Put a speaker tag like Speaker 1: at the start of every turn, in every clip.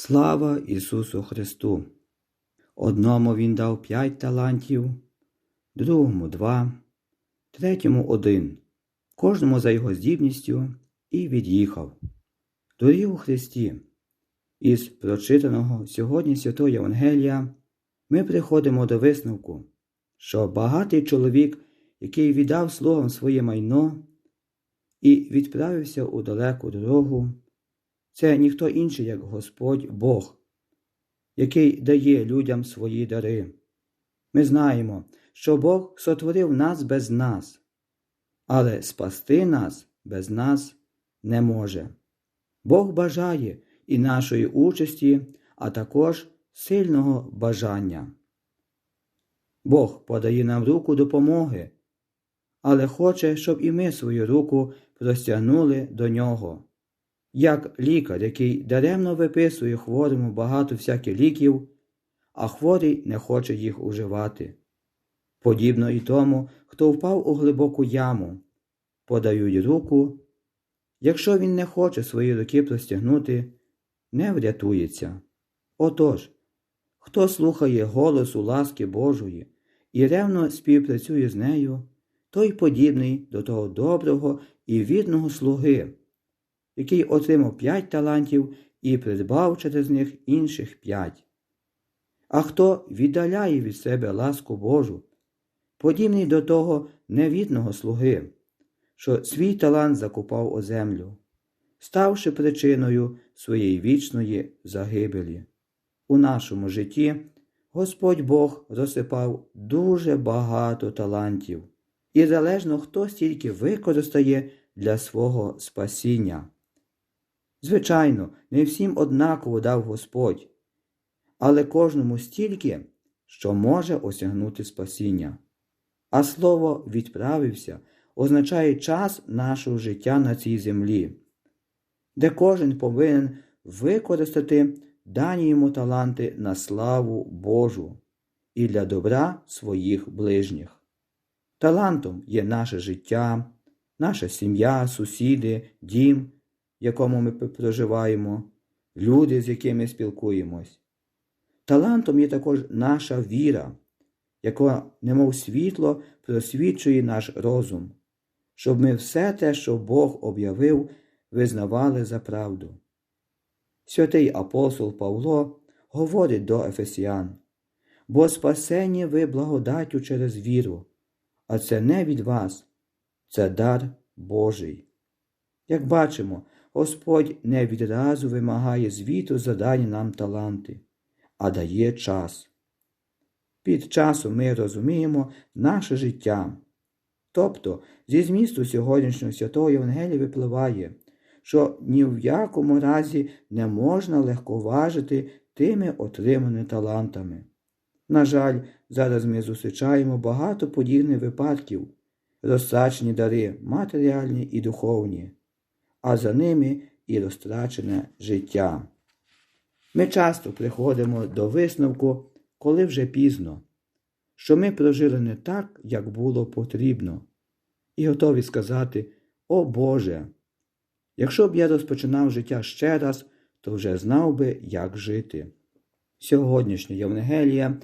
Speaker 1: Слава Ісусу Христу! Одному Він дав п'ять талантів, другому два, третьому один, кожному за його здібністю і від'їхав. Дорогі у Христі! Із прочитаного сьогодні Святого Євангелія ми приходимо до висновку, що багатий чоловік, який віддав слугам своє майно і відправився у далеку дорогу, це ніхто інший, як Господь Бог, який дає людям свої дари. Ми знаємо, що Бог сотворив нас без нас, але спасти нас без нас не може. Бог бажає і нашої участі, а також сильного бажання. Бог подає нам руку допомоги, але хоче, щоб і ми свою руку простягнули до нього. Як лікар, який даремно виписує хворому багато всяких ліків, а хворий не хоче їх уживати. Подібно і тому, хто впав у глибоку яму, подають руку. Якщо він не хоче свої руки простягнути, не врятується. Отож, хто слухає голосу ласки Божої і ревно співпрацює з нею, той подібний до того доброго і вірного слуги, який отримав п'ять талантів і придбав через них інших п'ять. А хто віддаляє від себе ласку Божу, подібний до того невідного слуги, що свій талант закупав у землю, ставши причиною своєї вічної загибелі. У нашому житті Господь Бог розсипав дуже багато талантів, і залежно хто стільки використає для свого спасіння. Звичайно, не всім однаково дав Господь, але кожному стільки, що може осягнути спасіння. А слово відправився означає час нашого життя на цій землі, де кожен повинен використати дані йому таланти на славу Божу і для добра своїх ближніх. Талантом є наше життя, наша сім'я, сусіди, дім, якому ми проживаємо, люди, з якими спілкуємось. Талантом є також наша віра, яка, немов світло, просвічує наш розум, щоб ми все те, що Бог об'явив, визнавали за правду. Святий апостол Павло говорить до Ефесіян, бо спасені ви благодаттю через віру, а це не від вас, це дар Божий. Як бачимо, Господь не відразу вимагає звіту за дані нам таланти, а дає час. Під часом ми розуміємо наше життя. Тобто, зі змісту сьогоднішнього святого Євангелія випливає, що ні в якому разі не можна легковажити тими отриманими талантами. На жаль, зараз ми зустрічаємо багато подібних випадків, розсачені дари матеріальні і духовні, а за ними і розтрачене життя. Ми часто приходимо до висновку, коли вже пізно, що ми прожили не так, як було потрібно, і готові сказати, О Боже! Якщо б я розпочинав життя ще раз, то вже знав би, як жити. Сьогоднішня Євангелія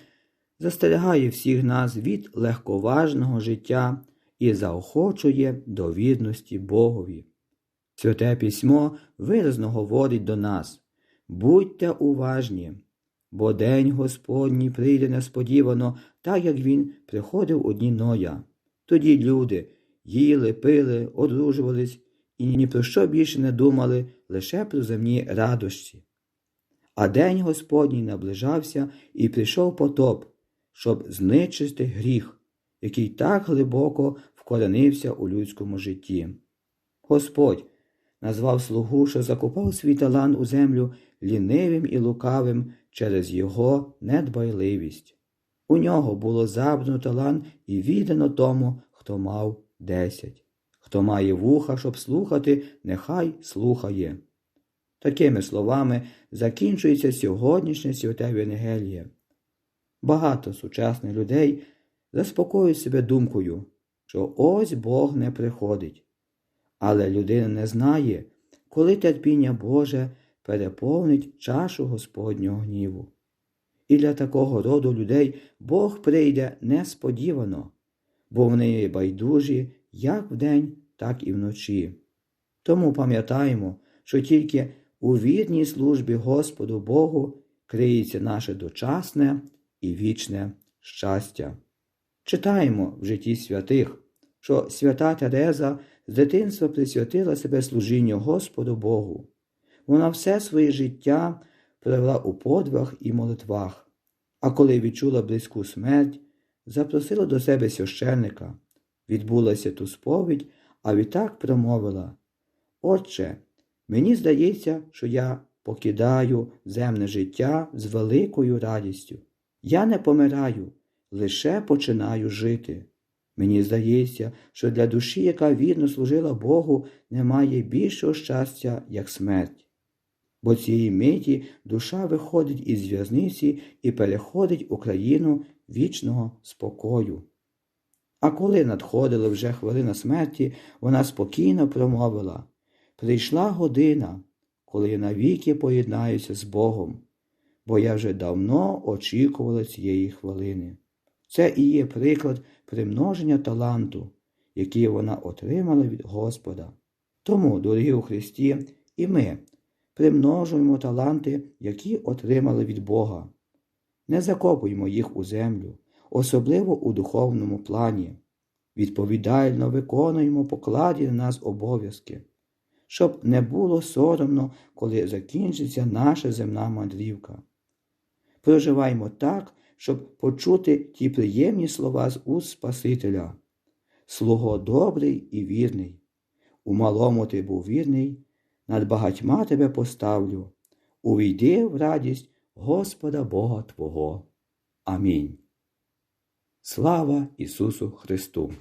Speaker 1: застерігає всіх нас від легковажного життя і заохочує до відності Богові. Святе письмо виразно говорить до нас будьте уважні, бо день Господній прийде несподівано, так як він приходив у дні Ноя. Тоді люди їли, пили, одружувались і ні про що більше не думали лише про земні радощі. А день Господній наближався і прийшов потоп, щоб зничити гріх, який так глибоко вкоренився у людському житті. Господь назвав слугу, що закопав свій талант у землю лінивим і лукавим через його недбайливість. У нього було забрано талант і віддано тому, хто мав десять. Хто має вуха, щоб слухати, нехай слухає. Такими словами закінчується сьогоднішнє святе Євангеліє. Багато сучасних людей заспокоюють себе думкою, що ось Бог не приходить. Але людина не знає, коли терпіння Боже переповнить чашу Господнього гніву. І для такого роду людей Бог прийде несподівано, бо вони байдужі як вдень, так і вночі. Тому пам'ятаємо, що тільки у вірній службі Господу Богу криється наше дочасне і вічне щастя. Читаємо в житті святих, що свята Тереза з дитинства присвятила себе служінню Господу Богу. Вона все своє життя провела у подвах і молитвах, а коли відчула близьку смерть, запросила до себе священника, відбулася ту сповідь, а відтак промовила Отче, мені здається, що я покидаю земне життя з великою радістю. Я не помираю, лише починаю жити. Мені здається, що для душі, яка вірно служила Богу, немає більшого щастя, як смерть. Бо цієї миті душа виходить із в'язниці і переходить у країну вічного спокою. А коли надходила вже хвилина смерті, вона спокійно промовила Прийшла година, коли я навіки поєднаюся з Богом, бо я вже давно очікувала цієї хвилини. Це і є приклад примноження таланту, який вона отримала від Господа. Тому, дорогі у Христі, і ми примножуємо таланти, які отримали від Бога. Не закопуємо їх у землю, особливо у духовному плані. Відповідально виконуємо покладі на нас обов'язки, щоб не було соромно, коли закінчиться наша земна мандрівка. Проживаємо так, щоб почути ті приємні слова з уст Спасителя. Слуго добрий і вірний. У малому ти був вірний, над багатьма тебе поставлю. Увійди в радість Господа Бога Твого. Амінь. Слава Ісусу Христу!